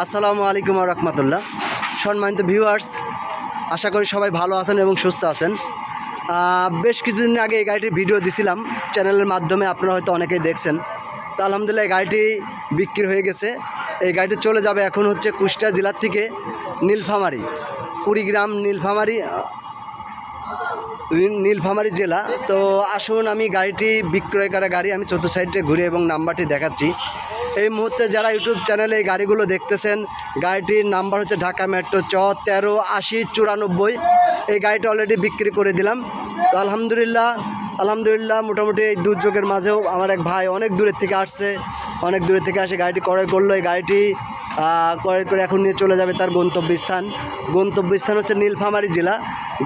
আসসালামু আলাইকুম রহমতুল্লাহ। সম্মানিত ভিউয়ার্স, আশা করি সবাই ভালো আছেন এবং সুস্থ আছেন। বেশ কিছুদিন আগে এই গাড়িটির ভিডিও দিছিলাম, চ্যানেলের মাধ্যমে আপনারা হয়তো অনেকেই দেখছেন। তো আলহামদুলিল্লাহ এই গাড়িটি বিক্রি হয়ে গেছে। এই গাড়িটি চলে যাবে এখন হচ্ছে কুষ্টিয়া জেলার থেকে নীলফামারি, কুড়িগ্রাম নীলফামারি নীল- নীলফামারী জেলা। তো আসুন আমি গাড়িটি বিক্রয় করা গাড়ি, আমি চতুর্থ সাইডে ঘুরে এবং নাম্বারটি দেখাচ্ছি। এই মুহূর্তে যারা ইউটিউব চ্যানেলে এই গাড়িগুলো দেখতেছেন, গাড়িটির নাম্বার হচ্ছে ঢাকা মেট্রো চ তেরো আশি চুরানব্বই। এই গাড়িটা অলরেডি বিক্রি করে দিলাম। তো আলহামদুলিল্লাহ আলহামদুলিল্লাহ মোটামুটি এই দুর্যোগের মাঝেও আমার এক ভাই অনেক দূরের থেকে আসছে, অনেক দূরের থেকে আসে গাড়িটি ক্রয় করল। এই গাড়িটি ক্রয় করে এখন নিয়ে চলে যাবে তার গন্তব্যস্থান। গন্তব্যস্থান হচ্ছে নীলফামারী জেলা।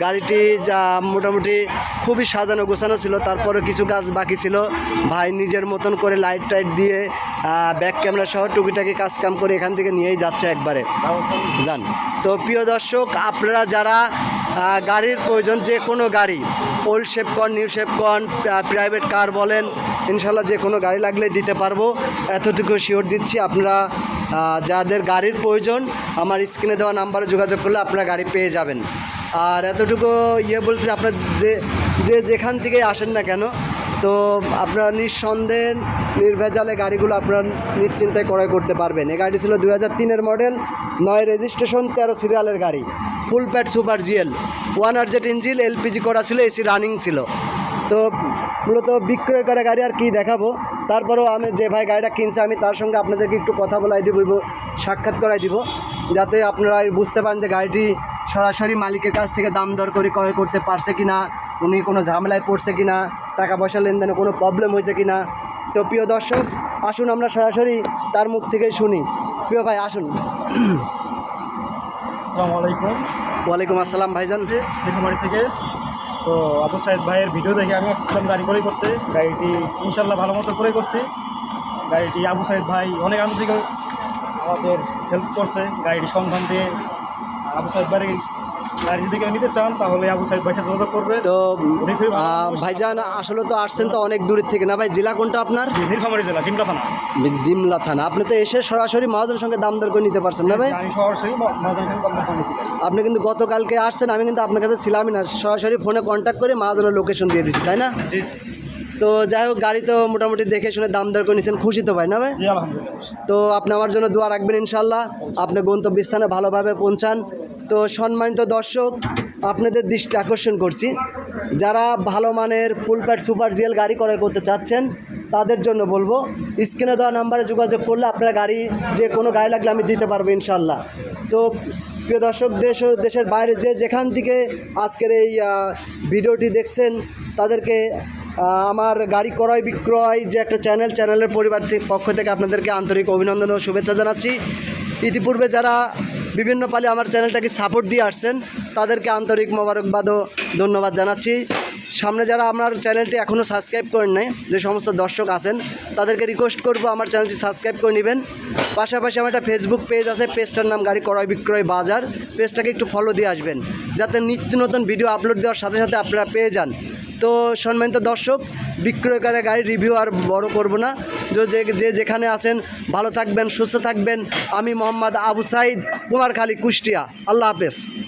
গাড়িটি যা মোটামুটি খুবই সাজানো গোছানো ছিল তারপরে কিছু কাজ বাকি ছিল। ভাই নিজের মতন করে লাইট টাইট দিয়ে ব্যাক ক্যামেরা সহ টুকিটাকি কাজ কাম করে এখান থেকে নিয়েই যাচ্ছে একবারে। যান। তো প্রিয় দর্শক, আপনারা যারা গাড়ির প্রয়োজন, যে কোনো গাড়ি ওল্ড শেপ কন নিউ শেপ কন প্রাইভেট কার বলেন ইনশাল্লাহ যে কোনো গাড়ি লাগলে দিতে পারব। এতটুকু শিওর দিচ্ছি আপনারা যাদের গাড়ির প্রয়োজন, আমার স্ক্রিনে দেওয়া নাম্বারে যোগাযোগ করলে আপনারা গাড়ি পেয়ে যাবেন। আর এতটুকু ইয়ে বলতে, আপনার যে যে যেখান থেকে আসেন না কেন তো আপনারা নিঃসন্দেহে নির্ভেজালে গাড়িগুলো আপনারা নিশ্চিন্তায় ক্রয় করতে পারবেন। এই গাড়িটি ছিল দু হাজার তিনের মডেল, নয় রেজিস্ট্রেশন, তেরো সিরিয়ালের গাড়ি। Full pad super GL, one RZ engine LPG করা ছিল, এসি রানিং ছিল। তো মূলত বিক্রয় করা গাড়ি আর কি দেখাবো, তারপরেও আমি যে ভাই গাড়িটা কিনছে, আমি তার সঙ্গে আপনাদেরকে একটু কথা বলাই দিব সাক্ষাৎ করাই দিব, যাতে আপনারা বুঝতে পারেন যে গাড়িটি সরাসরি মালিকের কাছ থেকে দাম দর করে ক্রয় করতে পারছে কি না উনি কোনো ঝামেলায় পড়ছে কি না টাকা পয়সা লেনদেনে কোনো প্রবলেম হয়েছে কি না তো প্রিয় দর্শক আসুন আমরা সরাসরি তার মুখ থেকেই শুনি। প্রিয় ভাই আসুন। আসসালামু আলাইকুম। ওয়ালাইকুম আসসালাম ভাইজান। নীলফামারী থেকে। তো আবু সাইদ ভাইয়ের ভিডিও দেখে আমি আসছিলাম গাড়ি ক্রয় করতে। গাড়িটি ইনশাল্লাহ ভালো মতো ক্রয় করছি। গাড়িটি আবু সাইদ ভাই অনেক আনন্দ থেকে আমাদের হেল্প করছে গাড়িটি সন্ধান দিয়ে। আবু সাইদ ভাই গাড়ি যদি কেউ নিতে চান তাহলে আবু সাইদ ভাইকে যোগাযোগ করবে। তো উনি খুবই ভালো আহ, মানুষ। ভাইজান আসলে তো আসছেন তো অনেক দূরের থেকে না ভাই? জেলা কোনটা আপনার? নীলফামারী জেলা ডিমলা থানা। ডিমলা থানা। আপনি তো এসে সরাসরি মহাজনের সঙ্গে দাম দর করে নিতে পারছেন না ভাই? সরাসরি আপনি কিন্তু গতকালকে আসছেন আমি কিন্তু আপনার কাছে ছিলামই না। সরাসরি ফোনে কন্ট্যাক্ট করে মহাজনের লোকেশন দিয়ে দিচ্ছি তাই না? তো যাই হোক গাড়ি তো মোটামুটি দেখে শুনে দাম দর করে নিচ্ছেন খুশি তো ভাই না ভাই? তো আপনি আমার জন্য দোয়া রাখবেন ইনশাল্লাহ আপনি গন্তব্যস্থানে ভালোভাবে পৌঁছান। তো সম্মানিত দর্শক, আপনাদের দৃষ্টি আকর্ষণ করছি। যারা ভালো মানের ফুল প্যাড সুপার জিএল গাড়ি ক্রয় করতে চাচ্ছেন, তাদের জন্য বলব, স্ক্রিনে দেওয়া নাম্বারে যোগাযোগ করলে আপনারা গাড়ি, যে কোনো গাড়ি লাগলে আমি দিতে পারব ইনশাল্লাহ তো প্রিয় দর্শক, দেশ ও দেশের বাইরে যে যেখান থেকে আজকের এই ভিডিওটি দেখছেন, তাদেরকে আমার গাড়ি ক্রয় বিক্রয় যে একটা চ্যানেল, চ্যানেলের পরিবার পক্ষ থেকে আপনাদেরকে আন্তরিক অভিনন্দন ও শুভেচ্ছা জানাচ্ছি। ইতিপূর্বে যারা বিভিন্ন পালে আমার চ্যানেলটাকে সাপোর্ট দিয়ে আসছেন। তাদেরকে আন্তরিক মোবারকবাদ ও ধন্যবাদ জানাচ্ছি। সামনে যারা আমার চ্যানেলটি এখনও সাবস্ক্রাইব করেন নাই, যে সমস্ত দর্শক আছেন, তাদেরকে রিকোয়েস্ট করব আমার চ্যানেলটি সাবস্ক্রাইব করে নেবেন। পাশাপাশি আমার একটা ফেসবুক পেজ আছে, পেজটার নাম গাড়ি ক্রয় বিক্রয় বাজার। পেজটাকে একটু ফলো দিয়ে আসবেন, যাতে নিত্য নতুন ভিডিও আপলোড দেওয়ার সাথে সাথে আপনারা পেয়ে যান। তো সম্মানিত দর্শক, বিক্রয়কারে গাড়ির রিভিউ আর বড় করব না। যে যে- যেখানে আছেন, ভালো থাকবেন, সুস্থ থাকবেন। আমি মোহাম্মদ আবু সাইদ, কুমারখালী, কুষ্টিয়া। আল্লাহ হাফেজ।